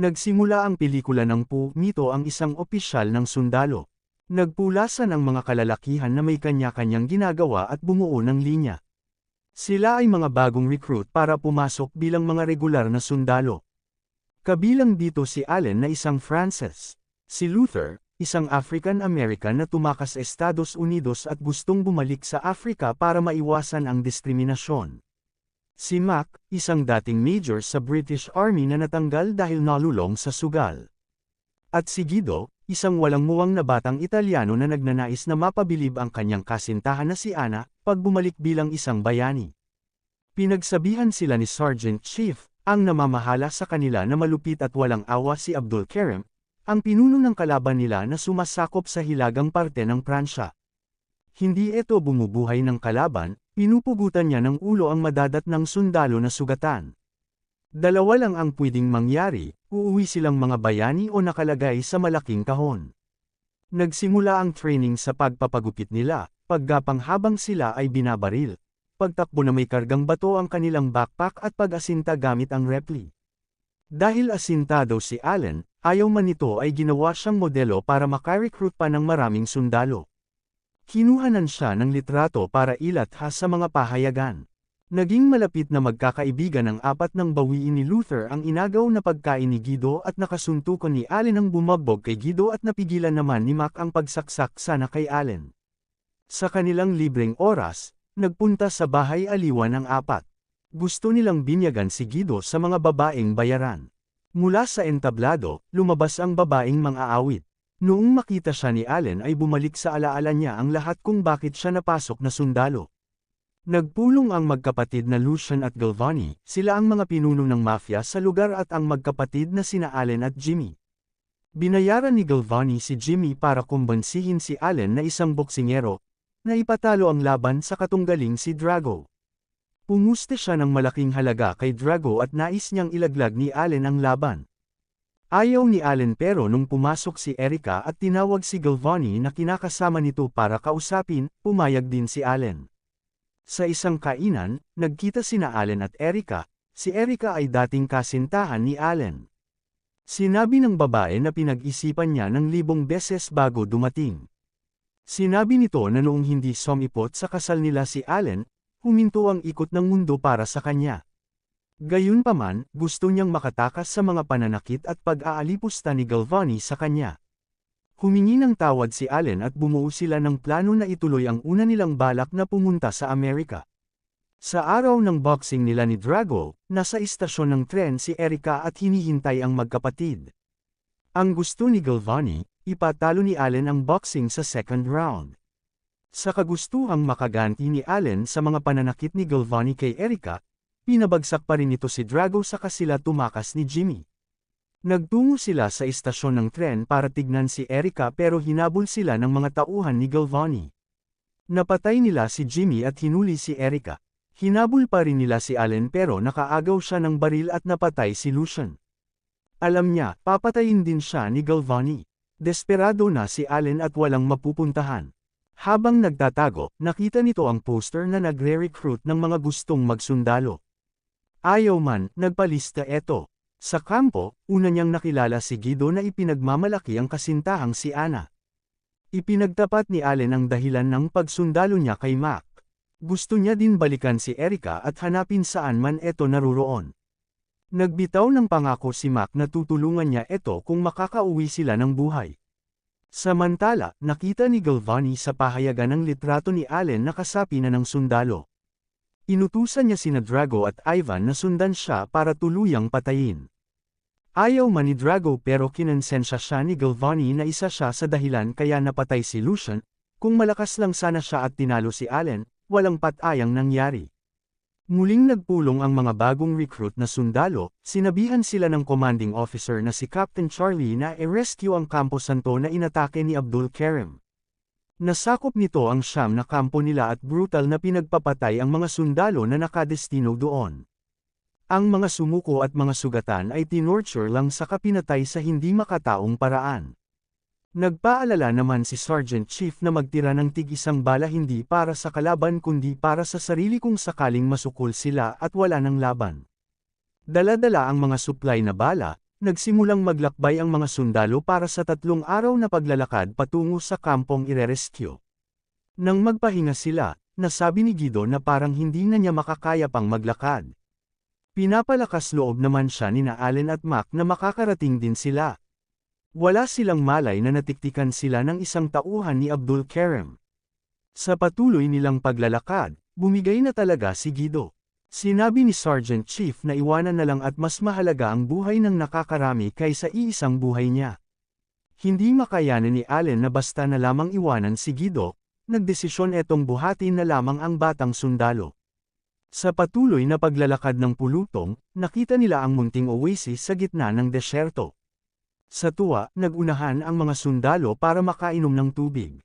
Nagsimula ang pelikula ng Po Mito ang isang opisyal ng sundalo. Nagpulasan ang mga kalalakihan na may kanya-kanyang ginagawa at bumuo ng linya. Sila ay mga bagong recruit para pumasok bilang mga regular na sundalo. Kabilang dito si Allen na isang Frances. Si Luther, isang African-American na tumakas Estados Unidos at gustong bumalik sa Afrika para maiwasan ang diskriminasyon. Si Mac, isang dating major sa British Army na natanggal dahil nalulong sa sugal. At si Guido, isang walang muwang na batang Italiano na nagnanais na mapabilib ang kanyang kasintahan na si Ana, pag bumalik bilang isang bayani. Pinagsabihan sila ni Sergeant Chief, ang namamahala sa kanila na malupit at walang awa si Abdul Karim, ang pinuno ng kalaban nila na sumasakop sa hilagang parte ng Pransya. Hindi ito bumubuhay ng kalaban, pinupugutan niya ng ulo ang madadat ng sundalo na sugatan. Dalawa lang ang pwedeng mangyari, uuwi silang mga bayani o nakalagay sa malaking kahon. Nagsimula ang training sa pagpapagupit nila, paggapang habang sila ay binabaril. Pagtakbo na may kargang bato ang kanilang backpack at pag-asinta gamit ang repli. Dahil asintado si Allen, ayaw man nito ay ginawa siyang modelo para makarecruit pa ng maraming sundalo. Kinuhanan siya ng litrato para ilatha sa mga pahayagan. Naging malapit na magkakaibigan ang apat ng bawiin ni Luther ang inagaw na pagkain ni Guido at nakasuntukan ni Allen ang bumagbog kay Guido at napigilan naman ni Mac ang pagsaksak sana kay Allen. Sa kanilang libreng oras, nagpunta sa bahay aliwan ang apat. Gusto nilang binyagan si Guido sa mga babaeng bayaran. Mula sa entablado, lumabas ang babaeng mga awit. Noong makita siya ni Allen ay bumalik sa alaala niya ang lahat kung bakit siya napasok na sundalo. Nagpulong ang magkapatid na Lucian at Galvani, sila ang mga pinuno ng mafia sa lugar at ang magkapatid na sina Allen at Jimmy. Binayaran ni Galvani si Jimmy para kumbansihin si Allen na isang boksingero, na ipatalo ang laban sa katunggaling si Drago. Pumuste siya ng malaking halaga kay Drago at nais niyang ilaglag ni Allen ang laban. Ayaw ni Allen pero nung pumasok si Erica at tinawag si Galvani na kinakasama nito para kausapin, pumayag din si Allen. Sa isang kainan, nagkita sina Allen at Erica, si Erica ay dating kasintahan ni Allen. Sinabi ng babae na pinag-isipan niya ng libong beses bago dumating. Sinabi nito na noong hindi somipot sa kasal nila si Allen, huminto ang ikot ng mundo para sa kanya. Gayunpaman, gusto niyang makatakas sa mga pananakit at pag-aalipusta ni Galvani sa kanya. Humingi ng tawad si Allen at bumuo sila ng plano na ituloy ang una nilang balak na pumunta sa Amerika. Sa araw ng boxing nila ni Drago, nasa istasyon ng tren si Erica at hinihintay ang magkapatid. Ang gusto ni Galvani, ipatalo ni Allen ang boxing sa second round. Sa kagustuhang makaganti ni Allen sa mga pananakit ni Galvani kay Erica, pinabagsak pa rin ito si Drago sa kasila tumakas ni Jimmy. Nagtungo sila sa istasyon ng tren para tignan si Erica pero hinabol sila ng mga tauhan ni Galvani. Napatay nila si Jimmy at hinuli si Erica. Hinabol pa rin nila si Allen pero nakaagaw siya ng baril at napatay si Lucian. Alam niya, papatayin din siya ni Galvani. Desperado na si Allen at walang mapupuntahan. Habang nagtatago, nakita nito ang poster na nagre-recruit ng mga gustong magsundalo. Ayaw man, nagpalista eto. Sa kampo, una niyang nakilala si Guido na ipinagmamalaki ang kasintahang si Ana. Ipinagtapat ni Allen ang dahilan ng pagsundalo niya kay Mac. Gusto niya din balikan si Erica at hanapin saan man ito naruroon. Nagbitaw ng pangako si Mac na tutulungan niya ito kung makakauwi sila ng buhay. Samantala, nakita ni Galvani sa pahayagan ng litrato ni Allen na kasapi na ng sundalo. Inutusan niya sina Drago at Ivan na sundan siya para tuluyang patayin. Ayaw man ni Drago pero kinonsensya siya ni Galvani na isa siya sa dahilan kaya napatay si Lucian, kung malakas lang sana siya at tinalo si Allen, walang patayang nangyari. Muling nagpulong ang mga bagong recruit na sundalo, sinabihan sila ng commanding officer na si Captain Charlie na i-rescue ang Campo Santo na inatake ni Abdul Karim. Nasakop nito ang siyam na kampo nila at brutal na pinagpapatay ang mga sundalo na nakadestino doon. Ang mga sumuko at mga sugatan ay tinorture lang sa kapinatay sa hindi makataong paraan. Nagpaalala naman si Sergeant Chief na magtira ng tig-isang bala hindi para sa kalaban kundi para sa sarili kung sakaling masukol sila at wala ng laban. Dala-dala ang mga supply na bala, nagsimulang maglakbay ang mga sundalo para sa tatlong araw na paglalakad patungo sa kampong irerescue. Nang magpahinga sila, nasabi ni Guido na parang hindi na niya makakaya pang maglakad. Pinapalakas loob naman siya ni na Allen at Mac na makakarating din sila. Wala silang malay na natiktikan sila ng isang tauhan ni Abdul Karim. Sa patuloy nilang paglalakad, bumigay na talaga si Guido. Sinabi ni Sergeant Chief na iwanan na lang at mas mahalaga ang buhay ng nakakarami kaysa iisang buhay niya. Hindi makayanan ni Allen na basta na lamang iwanan si Guido, nagdesisyon etong buhatin na lamang ang batang sundalo. Sa patuloy na paglalakad ng pulutong, nakita nila ang munting oasis sa gitna ng desyerto. Sa tuwa, nagunahan ang mga sundalo para makainom ng tubig.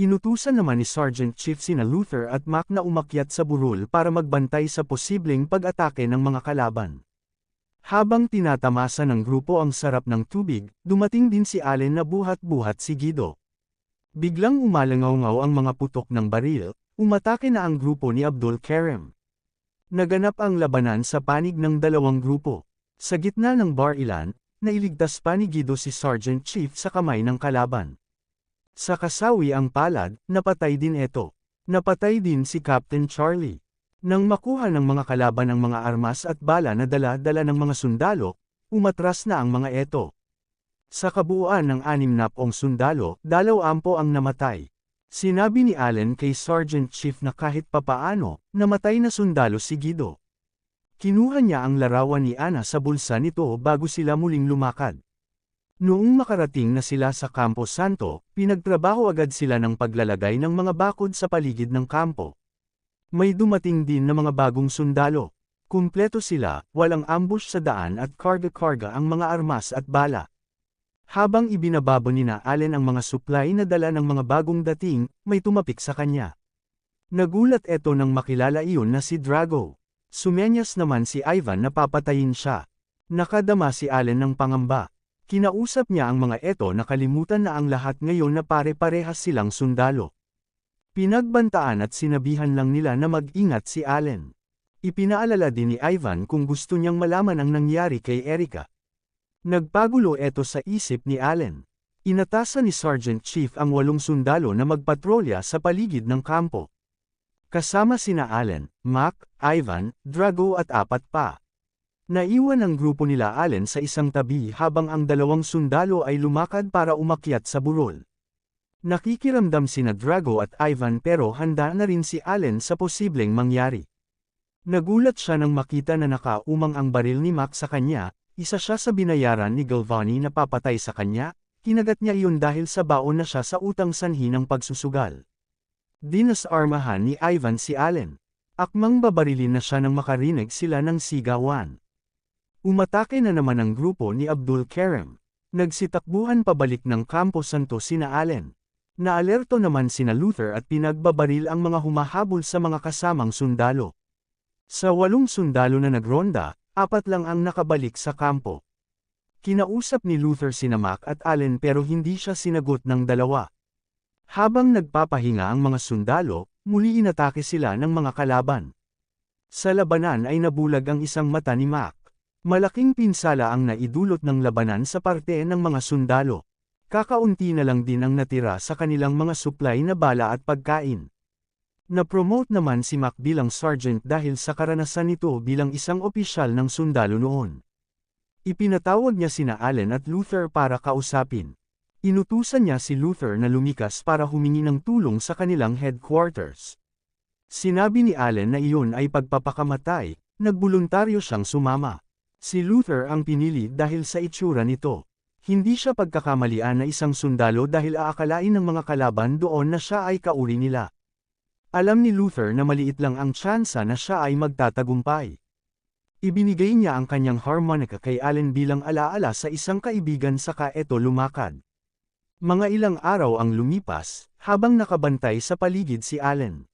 Inutusan naman ni Sergeant Chief sina Luther at Mac na umakyat sa burol para magbantay sa posibleng pag-atake ng mga kalaban. Habang tinatamasa ng grupo ang sarap ng tubig, dumating din si Allen na buhat-buhat si Guido. Biglang umalangaw-ngaw ang mga putok ng baril, umatake na ang grupo ni Abdul Karim. Naganap ang labanan sa panig ng dalawang grupo. Sa gitna ng bar ilan, nailigtas pa ni Guido si Sergeant Chief sa kamay ng kalaban. Sa kasawi ang palad, napatay din ito. Napatay din si Captain Charlie. Nang makuha ng mga kalaban ang mga armas at bala na dala-dala ng mga sundalo, umatras na ang mga eto. Sa kabuuan ng anim na pong sundalo, dalaw ampo ang namatay. Sinabi ni Allen kay Sergeant Chief na kahit papaano, namatay na sundalo si Guido. Kinuha niya ang larawan ni Ana sa bulsa nito bago sila muling lumakad. Noong makarating na sila sa Campo Santo, pinagtrabaho agad sila ng paglalagay ng mga bakod sa paligid ng kampo. May dumating din na mga bagong sundalo. Kumpleto sila, walang ambush sa daan at karga-karga ang mga armas at bala. Habang ibinababo ni na Allen ang mga supply na dala ng mga bagong dating, may tumapik sa kanya. Nagulat eto nang makilala iyon na si Drago. Sumenyas naman si Ivan na papatayin siya. Nakadama si Allen ng pangamba. Kinausap niya ang mga eto na kalimutan na ang lahat ngayon na pare-parehas silang sundalo. Pinagbantaan at sinabihan lang nila na mag-ingat si Allen. Ipinaalala din ni Ivan kung gusto niyang malaman ang nangyari kay Erika. Nagpagulo eto sa isip ni Allen. Inatasan ni Sergeant Chief ang walong sundalo na magpatrolya sa paligid ng kampo. Kasama sina Allen, Mac, Ivan, Drago at apat pa. Naiwan ang grupo nila Allen sa isang tabi habang ang dalawang sundalo ay lumakad para umakyat sa burol. Nakikiramdam sina Drago at Ivan pero handa na rin si Allen sa posibleng mangyari. Nagulat siya nang makita na nakaumang ang baril ni Mac sa kanya, isa siya sa binayaran ni Galvani na papatay sa kanya, kinagat niya iyon dahil sa baon na siya sa utang sanhi ng pagsusugal. Dinasarmahan ni Ivan si Allen. Akmang babarilin na siya nang makarinig sila ng sigawan. Umatake na naman ang grupo ni Abdul Karim. Nagsitakbuhan pabalik ng Campo Santo sina Allen. Naalerto naman sina Luther at pinagbabaril ang mga humahabol sa mga kasamang sundalo. Sa walong sundalo na nagronda, apat lang ang nakabalik sa kampo. Kinausap ni Luther sina Mac at Allen pero hindi siya sinagot ng dalawa. Habang nagpapahinga ang mga sundalo, muli inatake sila ng mga kalaban. Sa labanan ay nabulag ang isang mata ni Mac. Malaking pinsala ang naidulot ng labanan sa parte ng mga sundalo. Kakaunti na lang din ang natira sa kanilang mga supply na bala at pagkain. Na-promote naman si Mac bilang sergeant dahil sa karanasan nito bilang isang opisyal ng sundalo noon. Ipinatawag niya sina Allen at Luther para kausapin. Inutusan niya si Luther na lumikas para humingi ng tulong sa kanilang headquarters. Sinabi ni Allen na iyon ay pagpapakamatay, nagbuluntaryo siyang sumama. Si Luther ang pinili dahil sa itsura nito. Hindi siya pagkakamalian na isang sundalo dahil aakalain ng mga kalaban doon na siya ay kauri nila. Alam ni Luther na maliit lang ang tsansa na siya ay magtatagumpay. Ibinigay niya ang kanyang harmonica kay Allen bilang alaala sa isang kaibigan saka eto lumakad. Mga ilang araw ang lumipas, habang nakabantay sa paligid si Allen.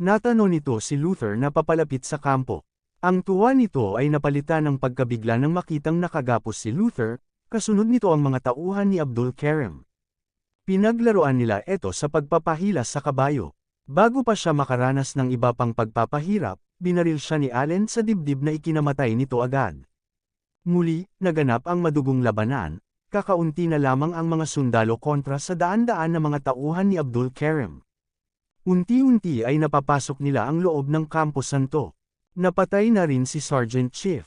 Natano nito si Luther na papalapit sa kampo. Ang tuwa nito ay napalitan ng pagkabigla ng makitang nakagapos si Luther, kasunod nito ang mga tauhan ni Abdul Karim. Pinaglaruan nila ito sa pagpapahila sa kabayo. Bago pa siya makaranas ng iba pang pagpapahirap, binaril siya ni Allen sa dibdib na ikinamatay nito agad. Muli, naganap ang madugong labanan, kakaunti na lamang ang mga sundalo kontra sa daan-daan na mga tauhan ni Abdul Karim. Unti-unti ay napapasok nila ang loob ng Campo Santo. Napatay na rin si Sergeant Chief.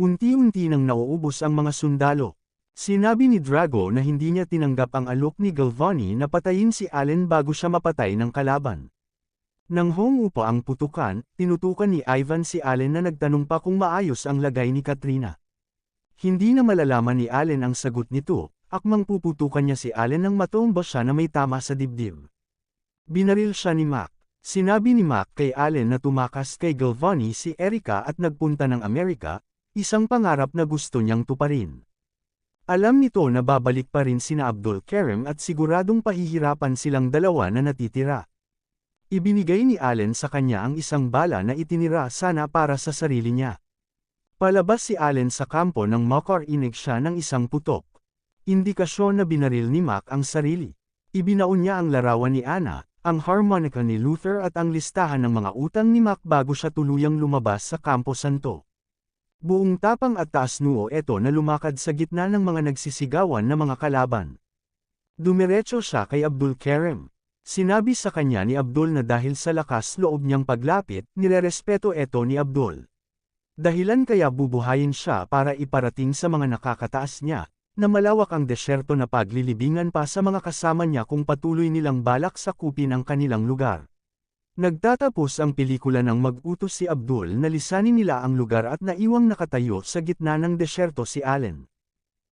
Unti-unti nang nauubos ang mga sundalo. Sinabi ni Drago na hindi niya tinanggap ang alok ni Galvani na patayin si Allen bago siya mapatay ng kalaban. Nang hongo ang putukan, tinutukan ni Ivan si Allen na nagtanong pa kung maayos ang lagay ni Katrina. Hindi na malalaman ni Allen ang sagot nito, akmang puputukan niya si Allen nang matomba siya na may tama sa dibdib. Binaril siya ni Mac. Sinabi ni Mac kay Allen na tumakas kay Galvani si Erica at nagpunta ng Amerika, isang pangarap na gusto niyang tuparin. Alam nito na babalik pa rin sina Abdul Karim at siguradong pahihirapan silang dalawa na natitira. Ibinigay ni Allen sa kanya ang isang bala na itinira sana para sa sarili niya. Palabas si Allen sa kampo nang makarinig siya ng isang putok. Indikasyon na binaril ni Mac ang sarili. Ibinaon niya ang larawan ni Anna, ang harmonica ni Luther at ang listahan ng mga utang ni Mac bago siya tuluyang lumabas sa Campo Santo. Buong tapang at taas noo eto na lumakad sa gitna ng mga nagsisigawan na mga kalaban. Dumiretso siya kay Abdul Karim. Sinabi sa kanya ni Abdul na dahil sa lakas loob niyang paglapit, nirerespeto eto ni Abdul. Dahilan kaya bubuhayin siya para iparating sa mga nakakataas niya, na malawak ang desyerto na paglilibingan pa sa mga kasama niya kung patuloy nilang balak sakupin ang kanilang lugar. Nagtatapos ang pelikula nang mag-utos si Abdul na lisanin nila ang lugar at naiwang nakatayo sa gitna ng desyerto si Allen.